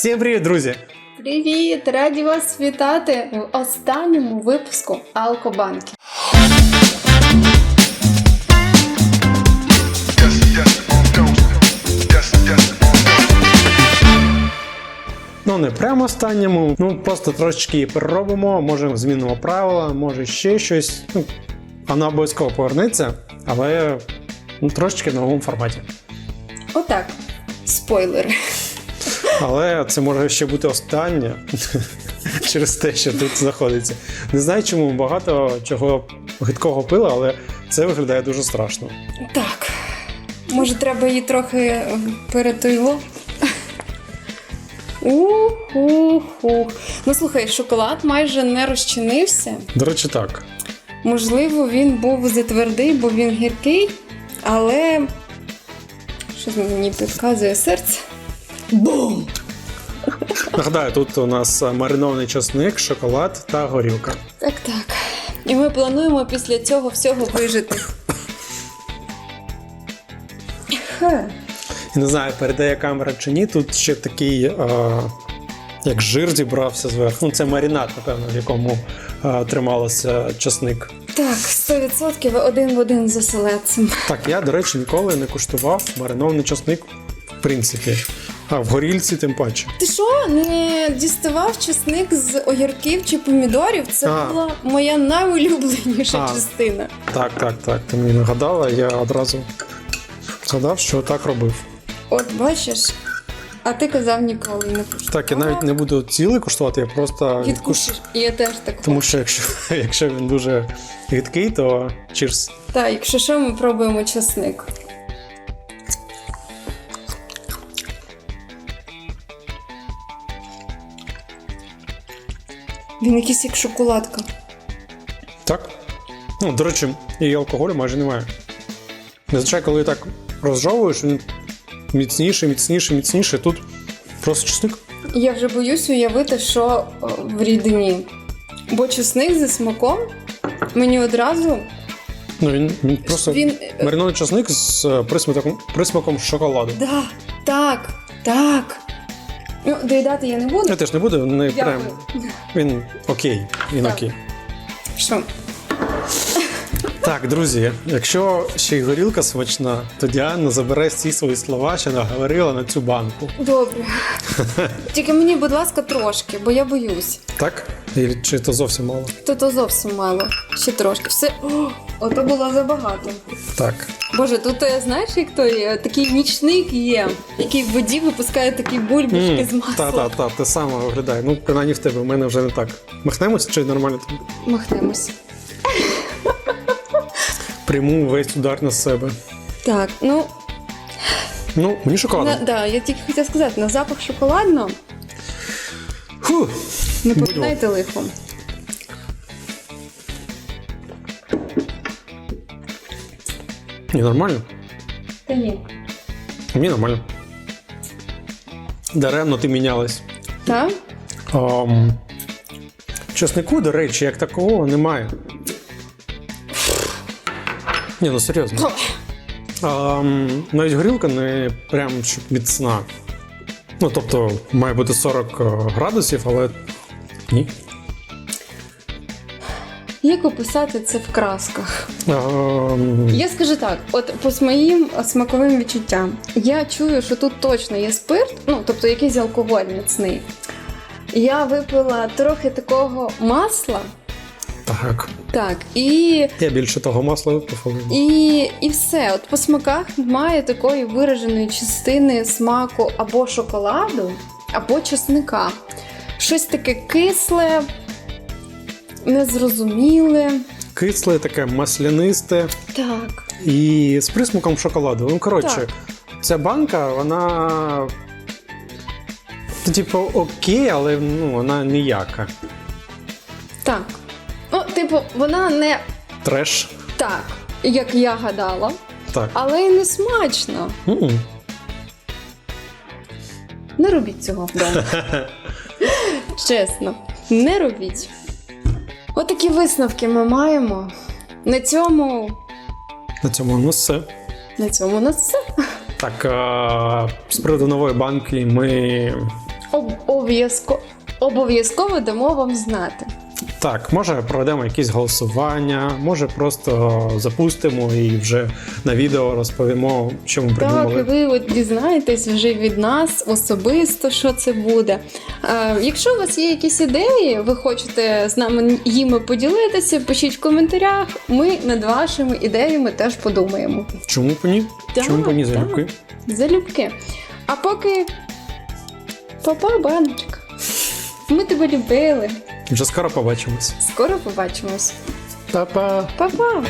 Всім привіт, друзі! Привіт! Раді вас вітати в останньому випуску Алкобанки. Ну, не прямо останньому, ну просто трошечки її переробимо, може змінимо правила, може ще щось. Ну, вона обов'язково повернеться, але ну, трошечки в новому форматі. Отак. Спойлери. Але це може ще бути останнє через те, що тут знаходиться. Не знаю, чому багато чого гидкого пила, але це виглядає дуже страшно. Так. Може, треба її трохи перетойло? Ух-ух-ух. Ну слухай, шоколад майже не розчинився. До речі, так. Можливо, він був затвердий, бо він гіркий, але що мені підказує серце? Бум! Нагадаю, тут у нас маринований часник, шоколад та горілка. Так, так. І ми плануємо після цього всього вижити. Хе. І не знаю, передає камера чи ні. Тут ще такий, е, як жир зібрався зверху. Ну, це маринад, напевно, в якому е, трималося часник. Так, 100% один в один з оселедцем. Так, я, до речі, ніколи не куштував маринований часник, в принципі. А в горільці тим паче. Ти що, не діставав чесник з огірків чи помідорів? Це А. була моя найулюбленіша А. частина. Так, так, так. Ти мені нагадала, я одразу згадав, що так робив. От бачиш, а ти казав ніколи не куштував. Так, я навіть не буду цілий куштувати, я просто Відкушиш. І я теж так. Тому що якщо, якщо він дуже гидкий, то чірс. Так, якщо що, ми пробуємо чесник. Він якийсь як шоколадка. Так? Ну, до речі, і алкоголю майже немає. Зазвичай, коли так розжовуєш, він міцніше, міцніше, міцніше. Тут просто чесник. Я вже боюсь уявити, що в рідині. Бо чесник зі смаком мені одразу Ну, він, він просто він. е, маринований чесник з е, присмаком, присмаком шоколаду. Да, так, так. Ну, доїдати я не буду. Я теж не буду, не Дякую. прям. Він окей. Він Так. окей. Що? Так, друзі, якщо ще й горілка смачна, то Діана забере всі свої слова, що наговорила на цю банку. Добре. Тільки мені, будь ласка, трошки, бо я боюсь. Так? Чи то зовсім мало? То то зовсім мало. Ще трошки. Все. О, ото було забагато. Так. Боже, тут е, знаєш, як той е, такий нічник є, який в воді випускає такі бульбашки з маслом. Та, та, та, те саме виглядає. Ну, принаймні в тебе, в мене вже не так. Махнемось чи нормально? Махнемось. Прийму весь удар на себе. Так, ну Ну, мені шоколадно. на, да, я тільки хотіла сказати, на запах шоколадно Фу. Не поминайте лихом. Ні, нормально. Та ні. Мені нормально. Даремно ти мінялась. Так? Ам, чеснику, до речі, як такого немає. Ні, ну серйозно. Ам, навіть горілка не прям щоб міцна. Ну, тобто, має бути 40 градусів, але ні. Як описати це в красках? Ам, Я скажу так: от по моїм смаковим відчуттям, я чую, що тут точно є спирт, ну тобто якийсь алкоголь міцний. Я випила трохи такого масла, так. так, і, Я більше того масла випив. і, і все. От по смаках немає такої вираженої частини смаку або шоколаду, або чесника. Щось таке кисле, незрозуміле. Кисле, таке маслянисте Так. і з присмаком шоколаду. Ну, коротше, Так. ця банка, вона. ну, Типу, окей, але ну, вона ніяка. Так. Ну, типу, вона не Треш. так, як я гадала, Так. але й не смачно. М-м. Не робіть цього вдома. Чесно, не робіть. Отакі висновки ми маємо. На цьому, На цьому у нас все. на цьому у нас все. Так, а, з приводу нової банки ми Об- обов'язко- обов'язково дамо вам знати. Так, може проведемо якісь голосування, може просто запустимо і вже на відео розповімо, що ми Так, і ви от дізнаєтесь вже від нас особисто, що це буде. Е, якщо у вас є якісь ідеї, ви хочете з нами їми поділитися, пишіть в коментарях. Ми над вашими ідеями теж подумаємо. Чому б ні? Так, Чому б ні так. залюбки? Залюбки. А поки папа, баночка. Ми тебе любили. Вже скоро побачимось. Скоро побачимось. Па-па! Па-па!